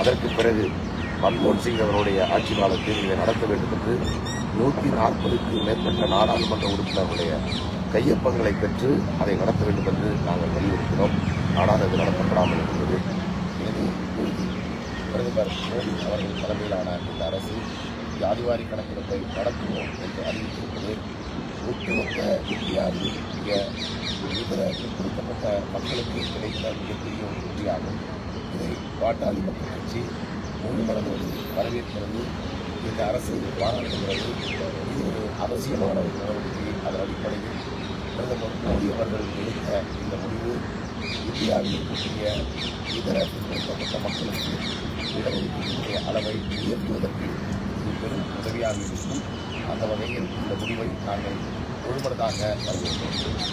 அதற்கு பிறகு மன்மோகன் சிங் அவருடைய ஆட்சி காலத்தில் இதை நடத்த வேண்டும் என்று நூற்றி நாற்பதுக்கு மேற்பட்ட நாடாளுமன்ற உறுப்பினர்களுடைய கையொப்பங்களை பெற்று அதை நடத்த வேண்டும் என்று நாங்கள் வலியுறுத்தினோம். ஆனால் அது நடத்தப்படாமல் இருந்தது. பிரதமர் மோடி அவர்கள் தலைமையிலான இந்த அரசு ஜாதிவாரி கணக்கெடுப்பை நடத்துவோம் என்று அறிவித்திருப்பது ஒட்டுமொத்த இந்தியாவில் மிக இதர பிற்படுத்தப்பட்ட மக்களுக்கு கிடைத்த மிகப்பெரிய ஒரு வெற்றியாகும் பாட்டாளி மக்கள் கட்சி முழு மனதோடு வரவேற்கிறது. இந்த அரசு பாராட்டுகிறது. இது ஒரு அவசியமான ஒரு நடவடிக்கை. அதன் அடிப்படையில் பிரதமர் மோடி அவர்கள் எடுத்த இந்த முடிவு இந்தியாவில் இருக்கக்கூடிய இதர பிற்படுத்தப்பட்ட மக்களுக்கு இடஒதுக்கீட்டினுடைய அளவை உயர்த்துவதற்கு இது பெரும் உதவியாக இருக்கும். அந்த வகையில் இந்த முடிவை நாங்கள் முழுமனதாக வரவேற்கிறோம்.